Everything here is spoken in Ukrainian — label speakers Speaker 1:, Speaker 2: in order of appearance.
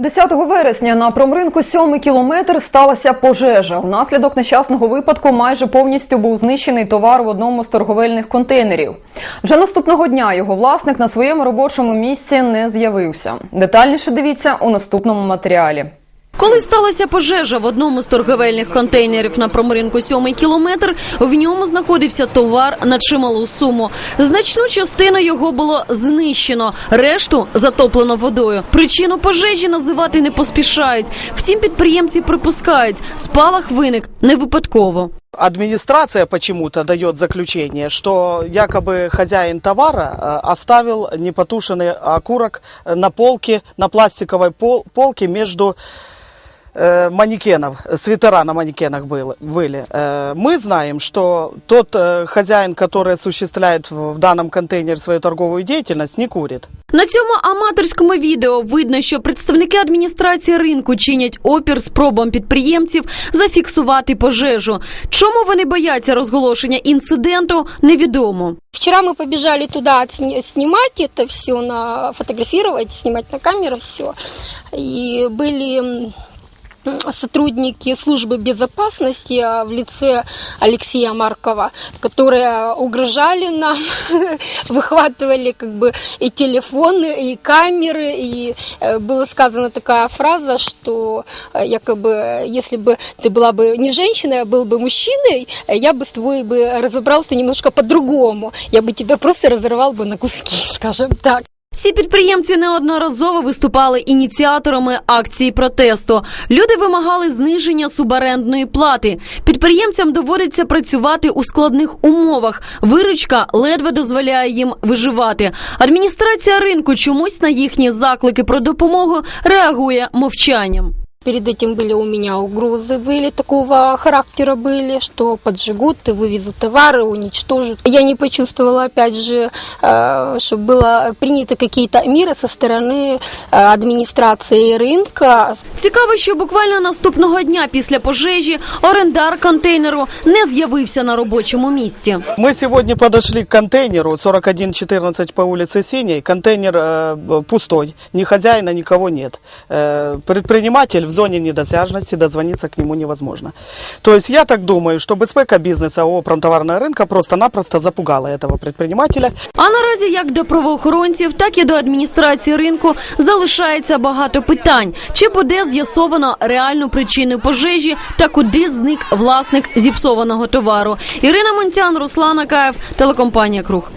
Speaker 1: 10 вересня на промринку сьомий кілометр сталася пожежа. Внаслідок нещасного випадку майже повністю був знищений товар в одному з торговельних контейнерів. Вже наступного дня його власник на своєму робочому місці не з'явився. Детальніше дивіться у наступному матеріалі.
Speaker 2: Коли сталася пожежа в одному з торговельних контейнерів на промринку сьомий кілометр, в ньому знаходився товар на чималу суму. Значну частину його було знищено, решту затоплено водою. Причину пожежі називати не поспішають. Втім, підприємці припускають, спалах виник не випадково.
Speaker 3: Администрация почему-то дает заключение, что якобы хозяин товара э, оставил непотушенный окурок э, на полке, на пластиковой пол- полке между э, манекенов, свитера на манекенах был- были. Э, Мы знаем, что тот э, хозяин, который осуществляет в в данном контейнере свою торговую деятельность, не курит.
Speaker 2: На цьому аматорському відео видно, що представники адміністрації ринку чинять опір спробам підприємців зафіксувати пожежу. Чому вони бояться розголошення інциденту, невідомо.
Speaker 4: Вчера мы побежали туда отсни- снимать это все, на, фотографировать, снимать на камеру все. И были м, сотрудники службы безопасности а, в лице Алексея Маркова, которые угрожали нам, выхватывали как бы и телефоны, и камеры, и э, была сказана такая фраза, что э, якобы если бы ты была бы не женщиной, а был бы мужчиной, я бы с тобой бы разобрался немножко по-другому. Я бы тебя просто разорвал бы на куски, скажем так.
Speaker 2: Всі підприємці неодноразово виступали ініціаторами акції протесту. Люди вимагали зниження субарендної плати. Підприємцям доводиться працювати у складних умовах. Виручка ледве дозволяє їм виживати. Адміністрація ринку чомусь на їхні заклики про допомогу реагує мовчанням.
Speaker 4: Перед этим были у меня угрозы, были такого характера были, что поджигут и вывезут товары, уничтожат. Я не почувствовала, опять же, э, что было принято какие-то меры со стороны э, администрации рынка.
Speaker 2: Цікаво, що буквально наступного дня після пожежі орендар контейнеру не з'явився на робочому місці.
Speaker 3: Мы сегодня подошли к контейнеру 4114 по улице Синей. Контейнер э, пустой, ни хозяина, никого нет. Э, предприниматель в зоне недосяжности, дозвониться к нему невозможно. То есть я так думаю, что безпека бизнеса ООО «Промтоварная рынка» просто-напросто запугала этого предпринимателя.
Speaker 2: А наразі як до правоохоронців, так і до адміністрації ринку залишається багато питань. Чи буде з'ясовано реальну причину пожежі та куди зник власник зіпсованого товару? Ірина Монтян, Руслан Акаєв, телекомпанія Круг.